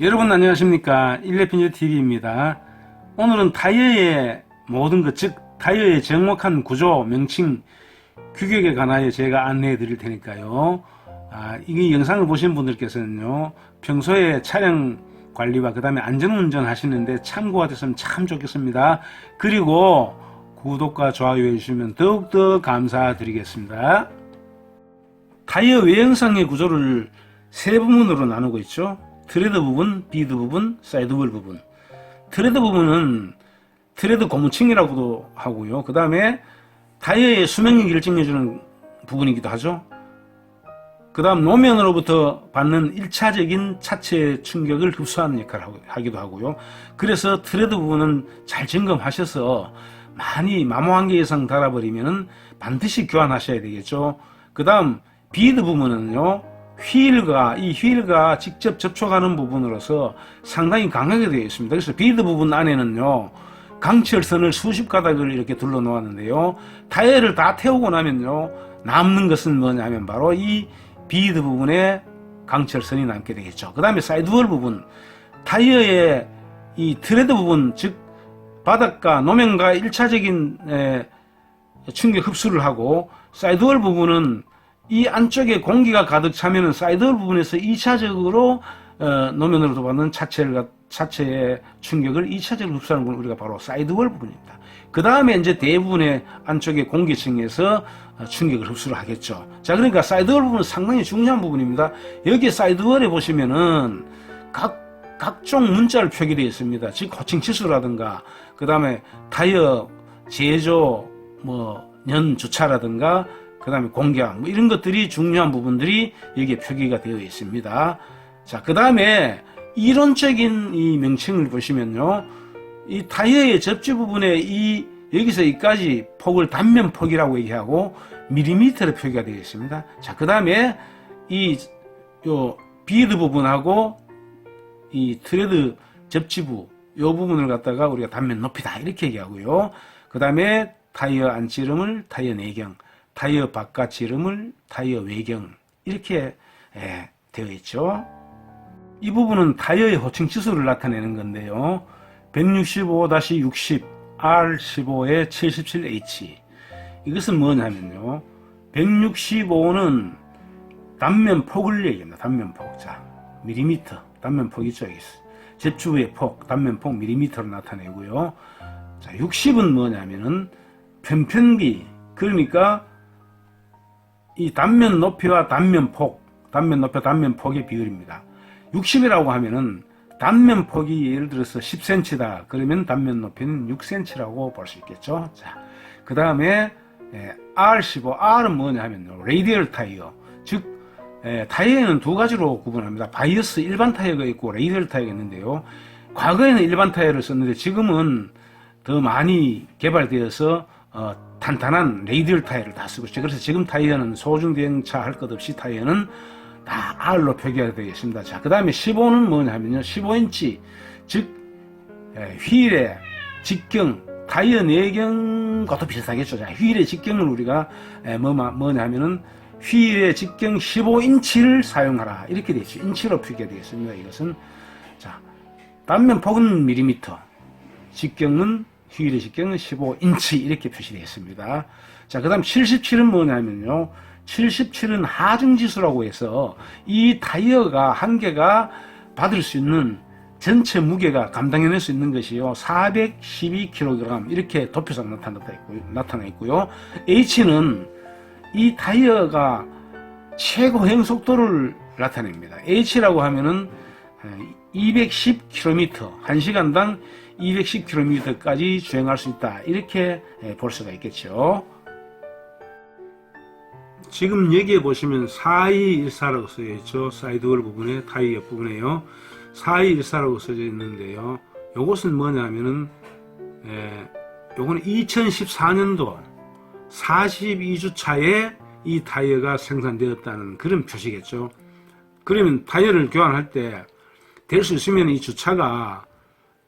여러분 안녕하십니까 일레핀즈 TV입니다. 오늘은 타이어의 모든 것, 즉 타이어의 정확한 구조, 명칭, 규격에 관하여 제가 안내해 드릴 테니까요. 아, 이 영상을 보신 분들께서는요, 평소에 차량 관리와 그 다음에 안전운전 하시는데 참고가 됐으면 참 좋겠습니다. 그리고 구독과 좋아요 해주시면 더욱더 감사드리겠습니다. 타이어 외형상의 구조를 세 부분으로 나누고 있죠. 트레드 부분, 비드 부분, 사이드볼 부분. 트레드 부분은 트레드 고무층이라고도 하고요. 그 다음에 타이어의 수명력을 증명해주는 부분이기도 하죠. 그 다음 노면으로부터 받는 1차적인 차체 충격을 흡수하는 역할을 하기도 하고요. 그래서 트레드 부분은 잘 점검하셔서 많이 마모 한계 이상 달아버리면 반드시 교환하셔야 되겠죠. 그 다음 비드 부분은요. 휠과 이 휠과 직접 접촉하는 부분으로서 상당히 강하게 되어 있습니다. 그래서 비드 부분 안에는요. 강철선을 수십 가닥을 이렇게 둘러 놓았는데요. 타이어를 다 태우고 나면요. 남는 것은 뭐냐면 바로 이 비드 부분에 강철선이 남게 되겠죠. 그 다음에 사이드월 부분, 타이어의 이 트레드 부분, 즉 바닥과 노면과 1차적인 충격 흡수를 하고 사이드월 부분은 이 안쪽에 공기가 가득 차면은 사이드월 부분에서 2차적으로 어, 노면으로 도 받는 차체를 차체의 충격을 2차적으로 흡수하는 건 우리가 바로 사이드월 부분입니다. 그 다음에 이제 대부분의 안쪽에 공기층에서 어, 충격을 흡수를 하겠죠. 자, 그러니까 사이드월 부분은 상당히 중요한 부분입니다. 여기 사이드월에 보시면은 각 각종 문자를 표기되어 있습니다. 즉 호칭 치수라든가 그 다음에 타이어 제조 뭐 연 주차라든가 그 다음에 공격 뭐 이런 것들이 중요한 부분들이 여기에 표기가 되어 있습니다. 자, 그 다음에 이론적인 이 명칭을 보시면요. 이 타이어의 접지 부분에 이 여기서 여기까지 폭을 단면 폭이라고 얘기하고 밀리미터로 표기가 되어 있습니다. 자, 그 다음에 이 요 비드 부분하고 이 트레드 접지부 요 부분을 갖다가 우리가 단면 높이다 이렇게 얘기하고요. 그 다음에 타이어 안지름을 타이어 내경, 타이어 바깥 지름을 타이어 외경 이렇게 예, 되어 있죠. 이 부분은 타이어의 호칭 치수를 나타내는 건데요. 165-60 R15에 77H 이것은 뭐냐면요. 165는 단면 폭을 얘기합니다. 단면 폭. 자, 밀리미터. 단면 폭이죠. 여기 있어. 접주의 폭, 단면 폭 밀리미터로 나타내고요. 자, 60은 뭐냐면은 편편비. 그러니까 이 단면 높이와 단면 폭, 단면 높이, 단면 폭의 비율입니다. 60이라고 하면은 단면 폭이 예를 들어서 10cm다. 그러면 단면 높이는 6cm라고 볼 수 있겠죠. 자, 그 다음에 R15, R은 뭐냐 하면요. 레이디얼 타이어. 즉, 에, 타이어는 두 가지로 구분합니다. 바이어스 일반 타이어가 있고 레이디얼 타이어가 있는데요. 과거에는 일반 타이어를 썼는데 지금은 더 많이 개발되어서 어, 탄탄한 레이디얼 타이어를 다 쓰고 있죠. 그래서 지금 타이어는 소중 대형차 할 것 없이 타이어는 다 R로 표기가 되겠습니다. 자, 그 다음에 15는 뭐냐면요. 15인치, 즉, 에, 휠의 직경, 타이어 내경과도 비슷하겠죠. 자, 휠의 직경을 우리가 에, 뭐, 뭐냐면은 휠의 직경 15인치를 사용하라. 이렇게 되어 있죠. 인치로 표기가 되겠습니다. 이것은. 자, 단면 폭은 밀리미터, 직경은 직경은 15인치 이렇게 표시되어 있습니다. 자, 그 다음 77은 뭐냐면요. 77은 하중지수라고 해서 이 타이어가 한 개가 받을 수 있는 전체 무게가 감당해낼 수 있는 것이요. 412kg 이렇게 도표상 나타나 있고요. 나타나 있고요. H는 이 타이어가 최고 행 속도를 나타냅니다. H라고 하면은 210km, 1시간당 210km까지 주행할 수 있다. 이렇게 볼 수가 있겠죠. 지금 여기에 보시면 4214라고 써져 있죠. 사이드월 부분에, 타이어 옆 부분에요. 4214라고 써져 있는데요. 요것은 뭐냐면은, 에, 요거는 2014년도 42주차에 이 타이어가 생산되었다는 그런 표시겠죠. 그러면 타이어를 교환할 때 될 수 있으면 이 주차가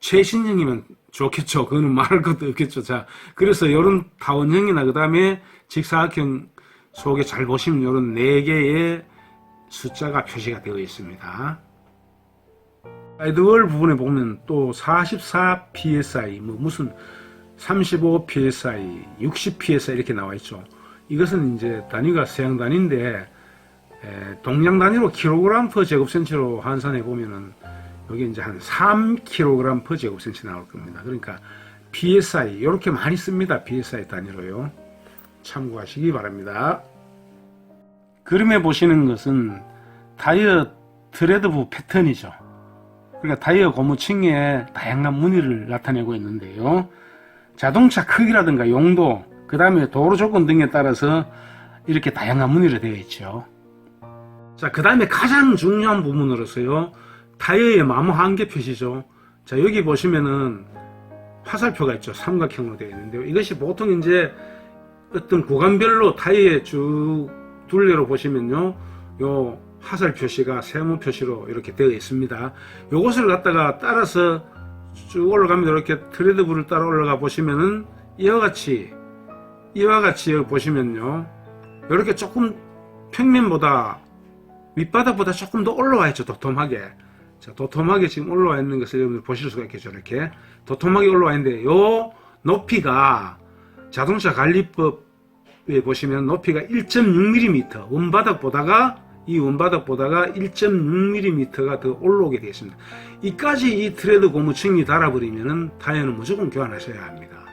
최신형이면 좋겠죠. 그거는 말할 것도 없겠죠. 자, 그래서 이런 타원형이나 그 다음에 직사각형 속에 잘 보시면 이런 네 개의 숫자가 표시가 되어 있습니다. 사이드월 부분에 보면 또 44 psi, 뭐 무슨 35 psi, 60 psi 이렇게 나와 있죠. 이것은 이제 단위가 세양 단위인데 에, 동량 단위로 킬로그램 per 제곱센치로 환산해 보면은 여기 이제 한 3kg per 제곱센치 나올 겁니다. 그러니까 psi 이렇게 많이 씁니다. psi 단위로요. 참고하시기 바랍니다. 그림에 보시는 것은 타이어 트레드부 패턴이죠. 그러니까 타이어 고무층에 다양한 무늬를 나타내고 있는데요. 자동차 크기라든가 용도, 그 다음에 도로 조건 등에 따라서 이렇게 다양한 무늬로 되어 있죠. 자, 그 다음에 가장 중요한 부분으로서요. 타이어의 마모 한계 표시죠. 자, 여기 보시면은 화살표가 있죠. 삼각형으로 되어 있는데요. 이것이 보통 이제 어떤 구간별로 타이어의 쭉 둘레로 보시면요. 요 화살 표시가 세모 표시로 이렇게 되어 있습니다. 요것을 갖다가 따라서 쭉 올라가면 이렇게 트레드블을 따라 올라가 보시면은 이와 같이 이와 같이 보시면요. 이렇게 조금 평면보다 밑바닥보다 조금 더 올라와 있죠. 도톰하게. 자, 도톰하게 지금 올라와 있는 것을 여러분들 보실 수가 있겠죠. 이렇게 도톰하게 올라와 있는데 요 높이가 자동차 관리법에 보시면 높이가 1.6mm 원바닥보다가 이 원바닥보다가 1.6mm가 더 올라오게 되어 있습니다. 이까지 이 트레드 고무층이 달아버리면은 타이어는 무조건 교환하셔야 합니다.